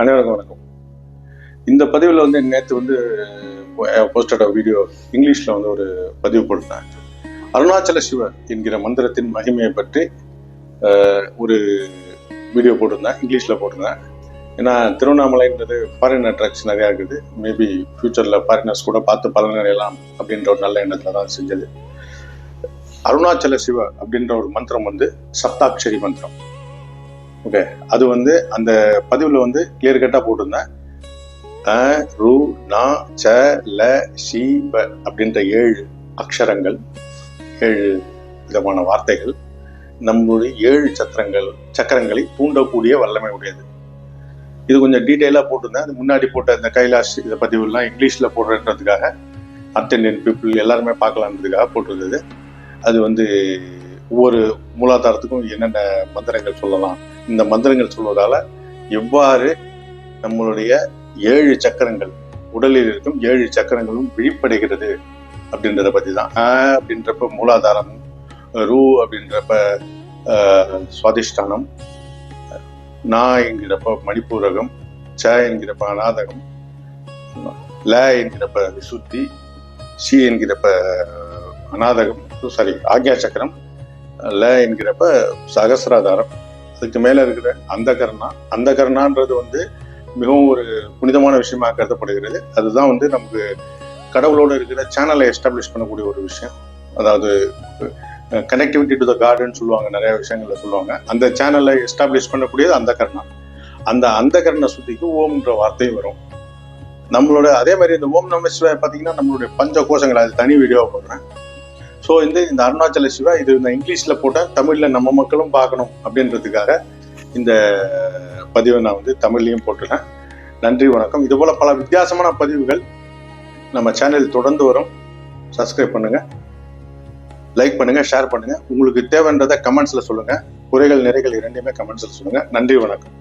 அனைவருக்கும் வணக்கம். இந்த பதிவில் வந்து நேற்று வந்து போஸ்டட் வீடியோ இங்கிலீஷில் வந்து ஒரு பதிவு போட்டேன் அருணாச்சல சிவர் என்கிற மந்திரத்தின் மகிமையை பற்றி ஒரு வீடியோ போட்டிருந்தேன் இங்கிலீஷில் போட்டிருந்தேன். ஏன்னா திருவண்ணாமலைன்றது ஃபாரின் அட்ராக்ஷன் நிறையா இருக்குது. மேபி ஃப்யூச்சரில் ஃபாரினர்ஸ் கூட பார்த்து பலனடையலாம் அப்படின்ற ஒரு நல்ல எண்ணத்தில் தான் செஞ்சது. அருணாச்சல சிவ அப்படின்ற ஒரு மந்திரம் வந்து சப்தாட்சரி மந்திரம். ஓகே அது வந்து அந்த பதிவில் வந்து கிளியர் கட்டாக போட்டிருந்தேன். அ ரு நா ச ல ஷி ப அப்படின்ற ஏழு அக்ஷரங்கள் ஏழு விதமான வார்த்தைகள் நம்மளுடைய ஏழு சத்திரங்கள் சக்கரங்களை தூண்டக்கூடிய வல்லமை உடையது. இது கொஞ்சம் டீட்டெயிலாக போட்டிருந்தேன். அது முன்னாடி போட்ட இந்த கைலாஷ் இதை பதிவுலாம் இங்கிலீஷில் போடுறதுக்காக அட்டெண்டன்ட் இந்தியன் பீப்புள் எல்லாருமே பார்க்கலான்றதுக்காக போட்டிருந்தது. அது வந்து ஒவ்வொரு மூலாதாரத்துக்கும் என்னென்ன மந்திரங்கள் சொல்லலாம். இந்த மந்திரங்கள் சொல்வதால எவ்வாறு நம்மளுடைய ஏழு சக்கரங்கள் உடலில் இருக்கும் ஏழு சக்கரங்களும் விழிப்படைகிறது அப்படின்றத பத்தி தான் அ அப்படின்றப்ப மூலாதாரம் ரூ அப்படின்றப்ப சுவாதிஷ்டானம் நா என்கிறப்ப மணிப்பூரகம் ச என்கிறப்ப அநாதகம் ல என்கிறப்ப விசுத்தி சி என்கிறப்ப அநாதகம் சாரி ஆக்யா சக்கரம் ல என்கிறப்ப சகசிராதாரம். அதுக்கு மேல இருக்கிற அந்த கர்ணா. அந்த கர்ணான்றது வந்து மிகவும் ஒரு புனிதமான விஷயமா கருதப்படுகிறது. அதுதான் வந்து நமக்கு கடவுளோடு இருக்கிற சேனலை எஸ்டாப்ளிஷ் பண்ணக்கூடிய ஒரு விஷயம். அதாவது கனெக்டிவிட்டி டு த கார்டன் சொல்லுவாங்க நிறைய விஷயங்கள்ல சொல்லுவாங்க. அந்த சேனலை எஸ்டாப்ளிஷ் பண்ணக்கூடியது அந்த கர்ணா. அந்த அந்த கர்ண சுத்திக்கு ஓம்ன்ற வார்த்தையும் வரும். நம்மளோட அதே மாதிரி இந்த ஓம் நம பார்த்தீங்கன்னா நம்மளுடைய பஞ்ச கோஷங்கள் அது தனி வீடியோவை போடுறேன். ஸோ இந்த இந்த அருணாச்சல சிவா இது இந்த இங்கிலீஷில் போட்டால் தமிழில் நம்ம மக்களும் பார்க்கணும் அப்படின்றதுக்காக இந்த பதிவை நான் வந்து தமிழ்லையும் போட்டுறேன். நன்றி வணக்கம். இதுபோல் பல வித்தியாசமான பதிவுகள் நம்ம சேனல் தொடர்ந்து வரும். சப்ஸ்கிரைப் பண்ணுங்கள் லைக் பண்ணுங்கள் ஷேர் பண்ணுங்கள் உங்களுக்கு தேவைன்றதை கமெண்ட்ஸில் சொல்லுங்கள் குறைகள் நிறைகள் இரண்டையுமே கமெண்ட்ஸில் சொல்லுங்கள் நன்றி வணக்கம்.